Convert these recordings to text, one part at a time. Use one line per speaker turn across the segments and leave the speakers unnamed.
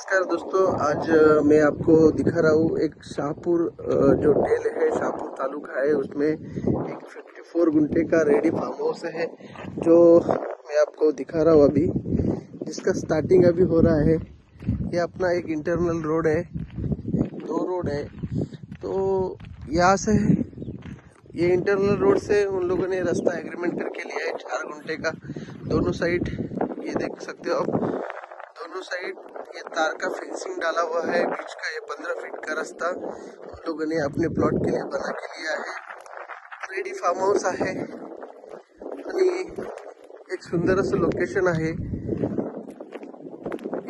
नमस्कार दोस्तों, आज मैं आपको दिखा रहा हूँ एक शाहपुर जो डेल है, शाहपुर तालुका है, उसमें एक 54 घंटे का रेडी फार्म हाउस है, जो मैं आपको दिखा रहा हूँ अभी। जिसका स्टार्टिंग अभी हो रहा है, ये अपना एक इंटरनल रोड है, दो रोड है। तो यहाँ से, ये इंटरनल रोड से उन लोगों ने रास्ता एग्रीमेंट करके लिया है, चार घंटे का। दोनों साइड ये देख सकते हो आप, दोनों साइड ये तार का फेंसिंग डाला हुआ है बीच का ये पंद्रह फीट का रास्ता। हम लोगों ने अपने प्लॉट के लिए बना के लिया है। रेडी फार्म हाऊस आहे। आणि एक सुंदर असं लोकेशन आहे।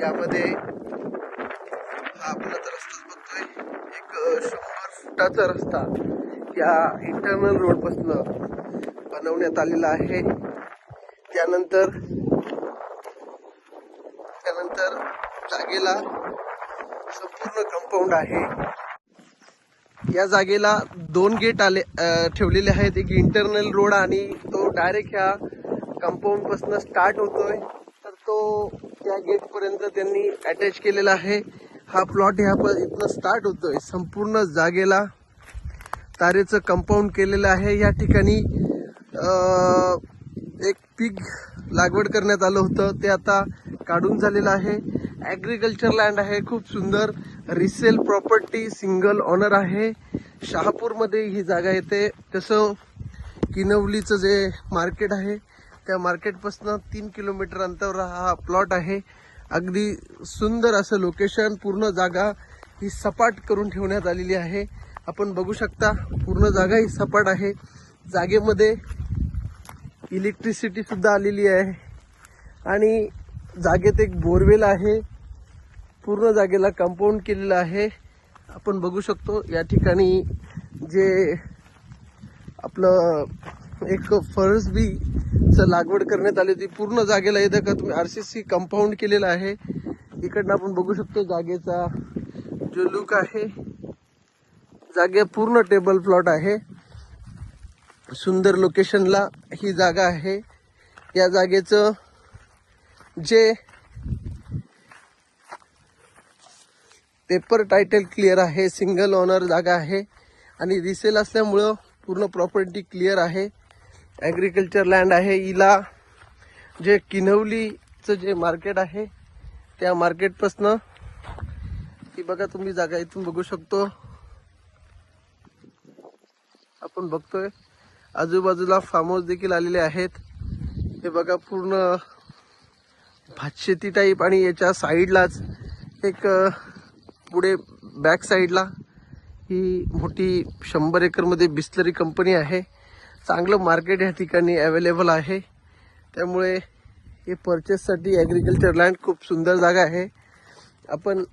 यामध्ये हा आपला तर रस्ताच बघतोय. एक शंभर फुटाचा रस्ता या इंटरनल रोडपासनं बनवण्यात आलेला आहे. त्यानंतर त्यानंतर जागेला संपूर्ण कंपाऊंड आहे. या जागेला दोन गेट आले ठेवलेले आहेत. एक इंटरनल रोड आणि तो डायरेक्ट ह्या कंपाऊंडपासून स्टार्ट होतोय. तर तो त्या गेट पर्यंत त्यांनी अटॅच केलेला आहे. हा प्लॉट ह्या प- इथनं स्टार्ट होतोय. संपूर्ण जागेला तारेचं कंपाऊंड केलेलं आहे. या ठिकाणी एक पीक लागवड करण्यात आलं होतं. ते आता काढून झालेलं आहे. ॲग्रिकल्चर लँड आहे खूप सुंदर. रिसेल प्रॉपर्टी सिंगल ऑनर आहे. शहापूरमध्ये ही जागा येते. तसं किनवलीचं जे मार्केट आहे त्या मार्केटपासून तीन किलोमीटर अंतरावर हा प्लॉट आहे. अगदी सुंदर असं लोकेशन पूर्ण जागा ही सपाट करून ठेवण्यात आलेली आहे. आपण बघू शकता पूर्ण जागा ही सपाट आहे. जागेमध्ये इलेक्ट्रिसिटी सुद्धा आलेली आहे. आणि जागेत एक बोरवेल आहे. पूर्ण जागेला कंपाऊंड केलेलं आहे. आपण बघू शकतो या ठिकाणी जे आपलं एक फरस बी च लागवड करण्यात आली होती. पूर्ण जागेला येतं का तुम्ही आर सी सी कंपाऊंड केलेलं आहे. इकडनं आपण बघू शकतो जागेचा जो लुक आहे. जागे पूर्ण टेबल प्लॉट आहे. सुंदर लोकेशनला ही जागा आहे. या जागेचं जे पेपर टायटल क्लिअर आहे सिंगल ओनर जागा आहे आणि रिसेल असल्यामुळं पूर्ण प्रॉपर्टी क्लिअर आहे. ॲग्रिकल्चर लँड आहे. इला जे किनवलीचं जे मार्केट आहे त्या मार्केटपासनं ती बघा तुम्ही जागा इथून बघू शकतो. आपण बघतोय. आजूबाजूला फार्म हाऊस देखील आलेले आहेत. हे बघा पूर्ण भातशेती टाईप आणि याच्या साईडलाच एक पुढे बॅक साईडला ही मोठी शंभर एकरमध्ये बिस्लरी कंपनी आहे. चांगलं मार्केट या ठिकाणी अवेलेबल आहे. त्यामुळे हे परचेससाठी ॲग्रिकल्चर लँड खूप सुंदर जागा आहे. आपण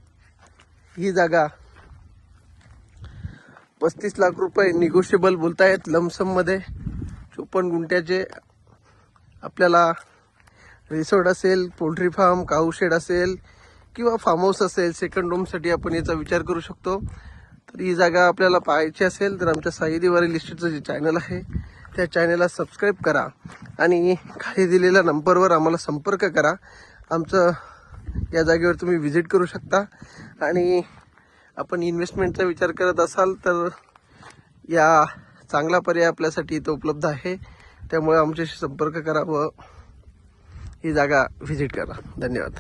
ही जागा पस्तीस लाख रुपये निगोशिएबल बोलतायत लमसममध्ये चोपन्न गुंठ्याचे आपल्याला रिसॉर्ट असेल पोल्ट्री फार्म काऊ शेड असेल किंवा फार्म हाऊस असेल सेकंड रूमसाठी आपण याचा विचार करू शकतो. तर ही जागा आपल्याला पाहायची असेल तर आमच्या साईदीवारी लिस्टचं जे चॅनल आहे त्या चॅनलला सबस्क्राईब करा. आणि खाली दिलेल्या नंबरवर आम्हाला संपर्क करा. आमचं या जागेवर तुम्ही व्हिजिट करू शकता. आणि आपण इन्व्हेस्टमेंटचा विचार करत असाल तर या चांगला पर्याय आपल्यासाठी इथं उपलब्ध आहे. त्यामुळे आमच्याशी संपर्क करा व ही जागा व्हिजिट करा. धन्यवाद.